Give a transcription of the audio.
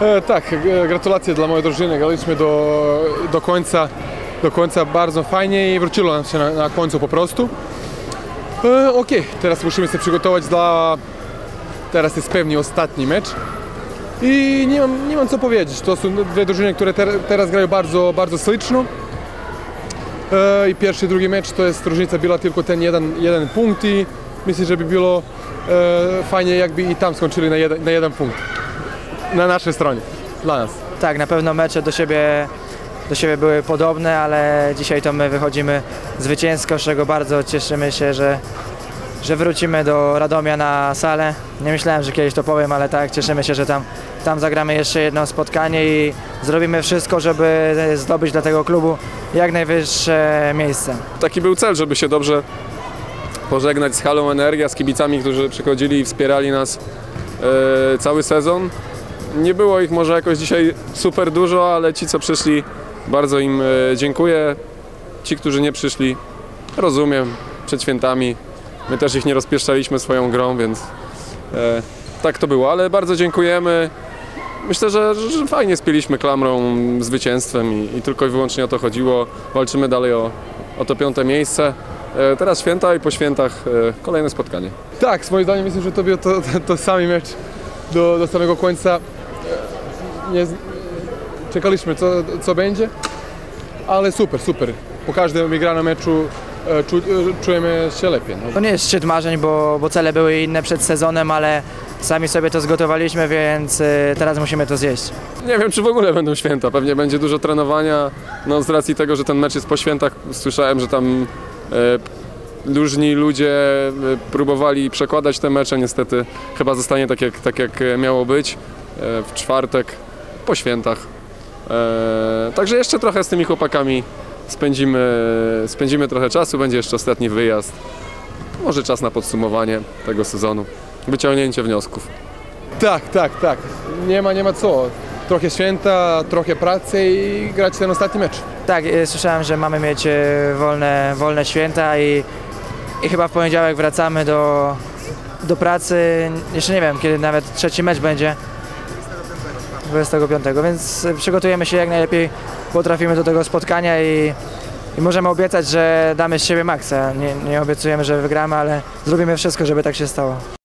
E, tak, e, gratulacje dla mojej drużyny. Graliśmy do, do końca, do końca bardzo fajnie i wróciło nam się na, na końcu po prostu. E, Okej, teraz musimy się przygotować dla... Teraz jest pewnie ostatni mecz. I nie mam, nie mam co powiedzieć. To są dwie drużyny, które ter, teraz grają bardzo, bardzo slično. E, I pierwszy i drugi mecz to jest różnica była tylko ten jeden, jeden punkt i myślę, że by było e, fajnie jakby i tam skończyli na jeden, na jeden punkt. Na naszej stronie, dla nas. Tak, na pewno mecze do siebie, do siebie były podobne, ale dzisiaj to my wychodzimy zwycięsko, z czego bardzo cieszymy się, że, że wrócimy do Radomia na salę. Nie myślałem, że kiedyś to powiem, ale tak, cieszymy się, że tam, tam zagramy jeszcze jedno spotkanie i zrobimy wszystko, żeby zdobyć dla tego klubu jak najwyższe miejsce. taki był cel, żeby się dobrze pożegnać z Halą Energia, z kibicami, którzy przychodzili i wspierali nas e, cały sezon. Nie było ich może jakoś dzisiaj super dużo, ale ci, co przyszli, bardzo im e, dziękuję. Ci, którzy nie przyszli, rozumiem, przed świętami. My też ich nie rozpieszczaliśmy swoją grą, więc e, tak to było, ale bardzo dziękujemy. Myślę, że, że fajnie spieliśmy klamrą zwycięstwem i, i tylko i wyłącznie o to chodziło. Walczymy dalej o, o to piąte miejsce. E, Teraz święta i po świętach e, kolejne spotkanie. Tak, moim zdaniem myślę, że to był to, to, to sami mecz do, do samego końca. E, Nie, czekaliśmy co, co będzie, ale super, super. Po każdym wygranym meczu e, czu, e, czujemy się lepiej. No. To nie jest szczyt marzeń, bo, bo cele były inne przed sezonem, ale sami sobie to zgotowaliśmy, więc y, teraz musimy to zjeść. Nie wiem, czy w ogóle będą święta. Pewnie będzie dużo trenowania. No, z racji tego, że ten mecz jest po świętach, słyszałem, że tam e, różni ludzie e, próbowali przekładać te mecze. Niestety chyba zostanie tak, jak, tak, jak miało być e, w czwartek po świętach. E, także jeszcze trochę z tymi chłopakami spędzimy, spędzimy trochę czasu. Będzie jeszcze ostatni wyjazd. Może czas na podsumowanie tego sezonu. Wyciągnięcie wniosków. Tak, tak, tak. Nie ma, nie ma co. Trochę święta, trochę pracy i grać ten ostatni mecz. Tak, y, słyszałem, że mamy mieć y, wolne, wolne święta i, i chyba w poniedziałek wracamy do, do pracy. Jeszcze nie wiem, kiedy nawet trzeci mecz będzie. 25, więc przygotujemy się jak najlepiej potrafimy do tego spotkania i, i możemy obiecać, że damy z siebie maksa. Nie, nie obiecujemy, że wygramy, ale zrobimy wszystko, żeby tak się stało.